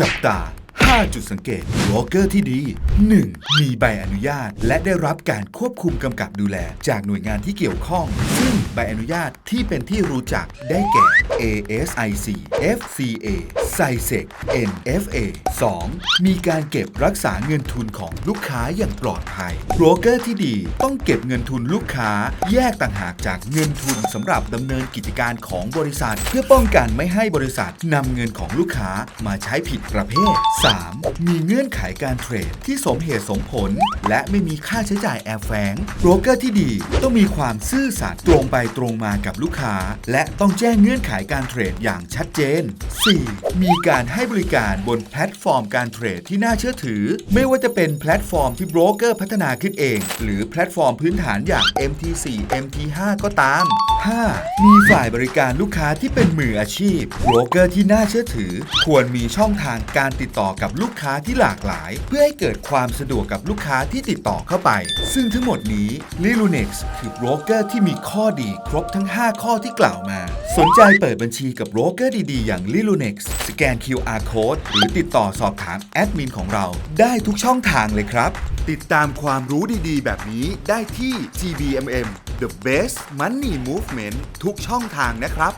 จับตา 5 จุดสังเกตโบรกเกอร์ที่ดี 1. มีใบอนุญาต และได้รับการควบคุมกำกับดูแล จากหน่วยงานที่เกี่ยวข้อง ใบอนุญาตที่เป็นที่รู้จักได้แก่ ASIC FCA SISEC NFA 2. มีการเก็บรักษาเงินทุนของลูกค้าอย่างปลอดภัยโบรกเกอร์ที่ดีต้องเก็บเงินทุนลูกค้า แยกต่างหากจากเงินทุนสำหรับดำเนินกิจการของบริษัท เพื่อป้องกันไม่ให้บริษัทนำเงินของลูกค้ามาใช้ผิดประเภท 3. มีเงื่อนไขการเทรดที่สมเหตุสมผล และไม่มีค่าใช้จ่ายแอบแฝงโบรกเกอร์ที่ดีต้องมีความซื่อสัตย์ตรงไปตรงมากับลูกค้า และต้องแจ้งเงื่อนไขการเทรดอย่างชัดเจน 4. มีการให้บริการบนแพลตฟอร์มการเทรดที่น่าเชื่อถือ ไม่ว่าจะเป็นแพลตฟอร์มที่โบรกเกอร์พัฒนาขึ้นเอง หรือแพลตฟอร์มพื้นฐานอย่าง MT4 MT5 ก็ตาม 5. มีฝ่ายบริการลูกค้าที่เป็นมืออาชีพโบรกเกอร์ที่น่าเชื่อถือ ควรมีช่องทางการติดต่อกับลูกค้าที่หลากหลาย เพื่อให้เกิดความสะดวกกับลูกค้าที่ติดต่อเข้าไป ซึ่งทั้งหมดนี้ l i l u n e x คือโบรกเกอร์ที่มีข้อดีครบทั้ง 5 ข้อที่กล่าวมา สนใจเปิดบัญชีกับโบรกเกอร์ดีๆ อย่าง l i l u n e x สแกน QR Code หรือติดต่อสอบถามแอดมินของเรา ได้ทุกช่องทางเลยครับ ติดตามความรู้ดีๆ แบบนี้ได้ที่ GBMM The Best Money Movement ทุกช่องทางนะครับ